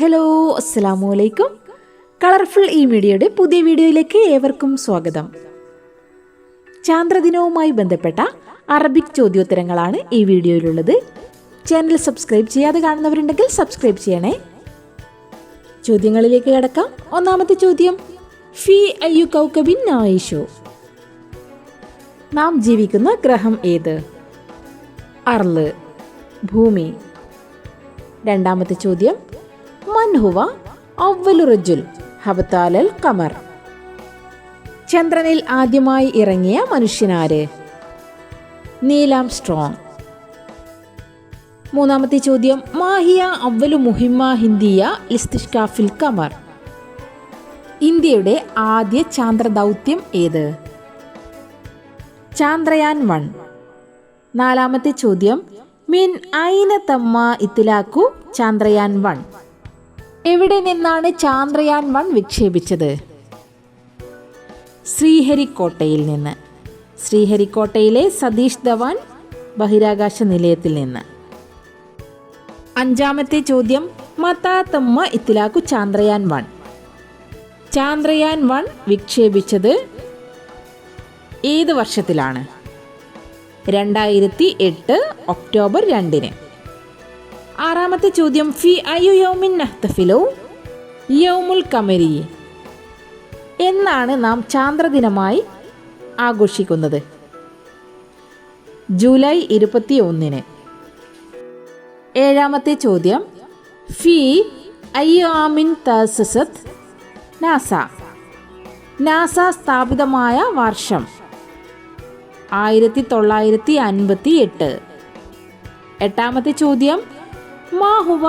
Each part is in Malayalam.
ഹലോ അസ്സാം വലൈക്കും കളർഫുൾ ഈ മീഡിയയുടെ പുതിയ വീഡിയോയിലേക്ക് ഏവർക്കും സ്വാഗതം. ചാന്ദ്രദിനവുമായി ബന്ധപ്പെട്ട അറബിക് ചോദ്യോത്തരങ്ങളാണ് ഈ വീഡിയോയിലുള്ളത്. ചാനൽ സബ്സ്ക്രൈബ് ചെയ്യാതെ കാണുന്നവരുണ്ടെങ്കിൽ സബ്സ്ക്രൈബ് ചെയ്യണേ. ചോദ്യങ്ങളിലേക്ക് കിടക്കാം. ഒന്നാമത്തെ ചോദ്യം ഫി അയ്യു കൗക്കബിൻ നായിഷു? നാം ജീവിക്കുന്ന ഗ്രഹം ഏത്? അർൾ ഭൂമി. രണ്ടാമത്തെ ചോദ്യം മൻഹുവ റജുൽ കമർ ചന്ദ്രനിൽ ആദ്യമായി ഇറങ്ങിയ മനുഷ്യനാര്? നീലാം സ്ട്രോങ്. മൂന്നാമത്തെ ചോദ്യം മാഹിയ അവലു മുഹിമ ഹിന്ദിയ ഇസ്തിഷ്കാഫിൽ കമർ ഇന്ത്യയുടെ ആദ്യ ചാന്ദ്ര ദൗത്യം ഏത്? ചാന്ദ്രയാൻ വൺ. നാലാമത്തെ ചോദ്യം മിൻ ഐന തമ്മ ഇത്തിലാക്കു ചാന്ദ്രയാൻ വൺ? എവിടെ നിന്നാണ് ചാന്ദ്രയാൻ വൺ വിക്ഷേപിച്ചത്? ശ്രീഹരിക്കോട്ടയിൽ നിന്ന്. ശ്രീഹരിക്കോട്ടയിലെ സതീഷ് ധവാൻ ബഹിരാകാശ നിലയത്തിൽ നിന്ന്. അഞ്ചാമത്തെ ചോദ്യം മത്താത്തമ്മ ഇത്തിലാക്കു ചാന്ദ്രയാൻ വൺ. ചാന്ദ്രയാൻ വൺ വിക്ഷേപിച്ചത് ഏത് വർഷത്തിലാണ്? രണ്ടായിരത്തി എട്ട് ഒക്ടോബർ രണ്ടിന്. ആറാമത്തെ ചോദ്യം ഫി അയു യൗമിൻ നഹ്തഫിലോ യൗമുൽ കമരി എന്നാണ് നാം ചാന്ദ്രദിനമായി ആഘോഷിക്കുന്നത്. ജൂലൈ ഇരുപത്തി ഒന്നിന് ഏഴാമത്തെ ചോദ്യം ഫി അയ്യാമിൻ തസസത് നാസ. നാസ സ്ഥാപിതമായ വർഷം ആയിരത്തി തൊള്ളായിരത്തി അൻപത്തി എട്ട് എട്ടാമത്തെ ചോദ്യം മാഹുവ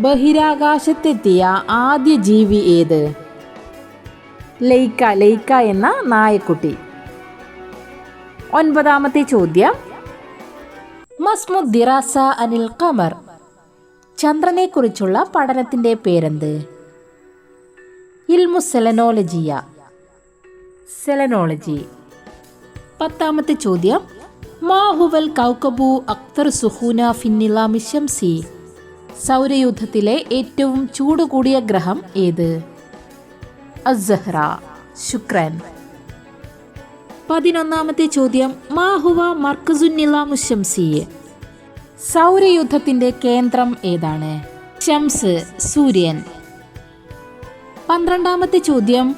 ബഹിരാകാശത്തെത്തിയ ആദ്യ ജീവി ഏത്? ലൈക്ക ലൈക്ക എന്ന നായക്കുട്ടി. ഒൻപതാമത്തെ ചോദ്യം. മസ്മുദ്ദിറാസ അനിൽ ഖമർ. ചന്ദ്രനെക്കുറിച്ചുള്ള പഠനത്തിന്റെ പേരെന്ത്? ഇൽമു സെലനോളജിയ. സെലനോളജി. പത്താമത്തെ ചോദ്യം. മാഹുവൽ കൗക്കബു അക്തർ സുഹൂന ഫിന്നിലാമി ഷംസി സൗരയൂഥത്തിലെ ഏറ്റവും ചൂട് കൂടിയ ഗ്രഹം ഏത്? അസ്സഹ്റ ശുക്രൻ. പതിനൊന്നാമത്തെ ചോദ്യം മാഹുവ മർക്കസുന്നിലാമു ഷംസി സൗരയൂഥത്തിന്റെ കേന്ദ്രം ഏതാണ്? ഷംസ് സൂര്യൻ. പന്ത്രണ്ടാമത്തെ ചോദ്യം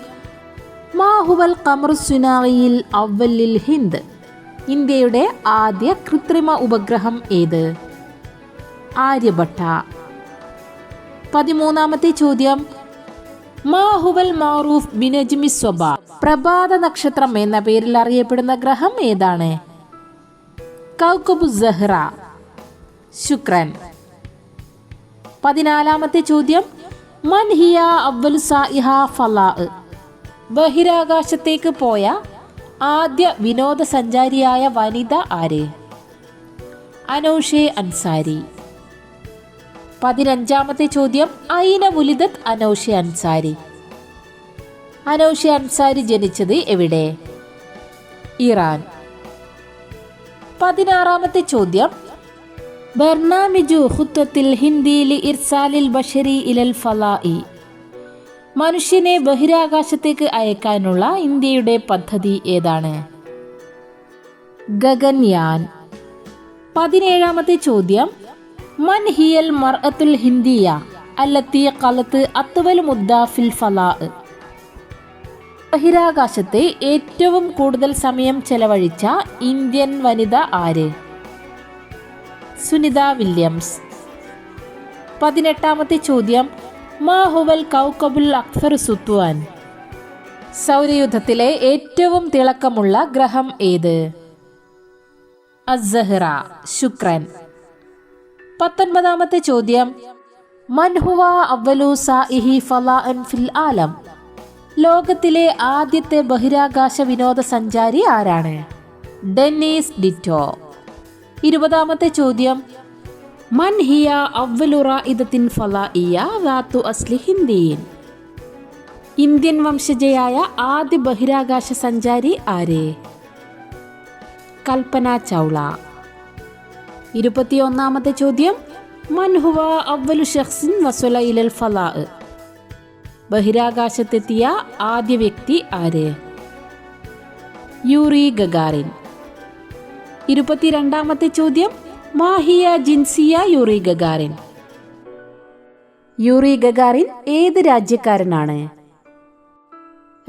മാഹുവൽ കമർ സുനായിൽ അവല്ലിൽ ഹിന്ദ്. ഇന്ത്യയുടെ ആദ്യ കൃത്രിമ ഉപഗ്രഹം ഏത്? ആര്യഭട്ട. പതിമൂന്നാമത്തെ ചോദ്യം. മാഹുവൽ മാറൂഫ് ബിനജ്മി സ്വബ പ്രഭാത നക്ഷത്രം എന്ന പേരിൽ അറിയപ്പെടുന്ന ഗ്രഹം ഏതാണ്? കൗക്കബു സഹ്റ. ശുക്രൻ. പതിനാലാമത്തെ ചോദ്യം. മൻഹിയ അവ്വലു സായിഹ ഫലാ. ബഹിരാകാശത്തേക്ക് പോയ ആദ്യ വിനോദസഞ്ചാരിയായ വനിത ആര്? അനൗഷെ അൻസാരി. പതിനഞ്ചാമത്തെ ചോദ്യം ഐന മുലിദത്ത് അനൗഷെ അൻസാരി. അനൗഷെ അൻസാരി ജനിച്ചത് എവിടെ? ഇറാൻ. പതിനാറാമത്തെ ചോദ്യം ബർണാമിജു ഹുത്വത്തിൽ ഹിന്ദിയിൽ ഇർസാലിൽ ബഷരി ഇലൽ ഫലായി മനുഷ്യനെ ബഹിരാകാശത്തേക്ക് അയക്കാനുള്ള ഇന്ത്യയുടെ പദ്ധതി ഏതാണ്? ഗഗൻയാൻ. പതിനേഴാമത്തെ ചോദ്യം. മൻ ഹിയൽ മർഅത്തുൽ ഹിന്ദിയ അല്ലത്തി കലത്ത് അത്തുവൽ മുദ്ദാഫിൽ ഫലാ. ബഹിരാകാശത്തെ ഏറ്റവും കൂടുതൽ സമയം ചെലവഴിച്ച ഇന്ത്യൻ വനിത ആര്? സുനിത വില്യംസ്. പതിനെട്ടാമത്തെ ചോദ്യം. മാഹുവൽ കൗകബുൽ അക്സർ സുത്വാൻ സൗരയുദ്ധത്തിലെ ഏറ്റവും തിളക്കമുള്ള ഗ്രഹം ഏത്? അസഹ്റ ശുക്രൻ. പത്തൊൻപതാമത്തെ ചോദ്യം. മൻഹുവ അവലു സാഇഹി ഫലാഅൻ ഫിൽ ആലം? ലോകത്തിലെ ആദ്യത്തെ ബഹിരാകാശ വിനോദസഞ്ചാരി ആരാണ്? Dennis Tito. ഇരുപതാമത്തെ ചോദ്യം. മൻ ഹിയ അവ്വലുറ ഇദത്തിൻ ഇയ റാത്തു അസ്ലി ഹിന്ദിയിൻ. ഇന്ത്യൻ വംശജയായ ആദ്യ ബഹിരാകാശ സഞ്ചാരി ആര്? കൽപ്പന ചൗള. ഇരുപത്തിയൊന്നാമത്തെ ചോദ്യം മൻഹുവ അവലു ഷഖ്സിൻ വസുല ഇലൽ ഫലാ? ബഹിരാകാശത്തെത്തിയ ആദ്യ വ്യക്തി ആര്? Yuri Gagarin. ഇരുപത്തിരണ്ടാമത്തെ ചോദ്യം മാഹിയ ജിൻസിയ യൂറി ഗഗാറിൻ. യൂറി ഗഗാറിൻ ഏത് രാജ്യക്കാരനാണ്?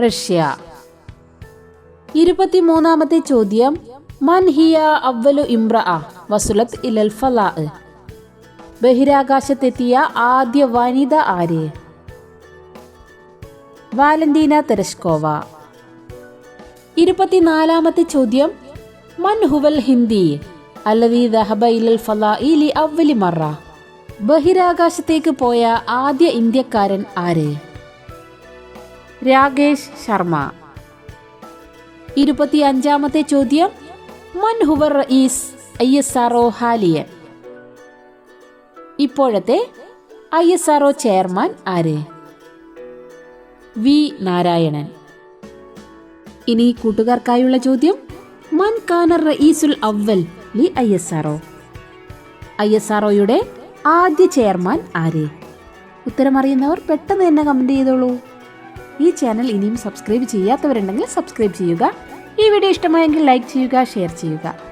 റഷ്യ. ഇരുപത്തിമൂന്നാമത്തെ ചോദ്യം മൻഹിയ അവലു ഇമ്ര വസുലത്ത് ഇലൽ ഫലാ ബഹിരാകാശത്തെത്തിയ ആദ്യ വനിത ആര്? Valentina Tereshkova. ഇരുപത്തിനാലാമത്തെ ചോദ്യം മൻ ഹുവൽ ഹിന്ദി അല്ലവി ദഹബ ഇലൽ ഫലാഇ ലി അവലി മറ. ബഹിരാകാശത്തേക്ക് പോയ ആദ്യ ഇന്ത്യക്കാരൻ ആര്? രാകേഷ് ശർമ്മ. ഇരുപത്തി അഞ്ചാമത്തെ ചോദ്യം മൻ ഹുവർ റഈസ് ഐ എസ് ആർ ഒ ഹാലിയൻ ഇപ്പോഴത്തെ I S R O chairman ആര്? വി നാരായണൻ. ഇനി കൂട്ടുകാർക്കായുള്ള ചോദ്യം മൻ കാനർ റഈസുൽ അവൽ ലി I S R I S R ആദ്യ ചെയർമാൻ ആര്? ഉത്തരം അറിയുന്നവർ പെട്ടെന്ന് തന്നെ കമന്റ് ചെയ്തോളൂ. ഈ ചാനൽ ഇനിയും സബ്സ്ക്രൈബ് ചെയ്യാത്തവരുണ്ടെങ്കിൽ സബ്സ്ക്രൈബ് ചെയ്യുക. ഈ വീഡിയോ ഇഷ്ടമായെങ്കിൽ ലൈക്ക് ചെയ്യുക ഷെയർ ചെയ്യുക.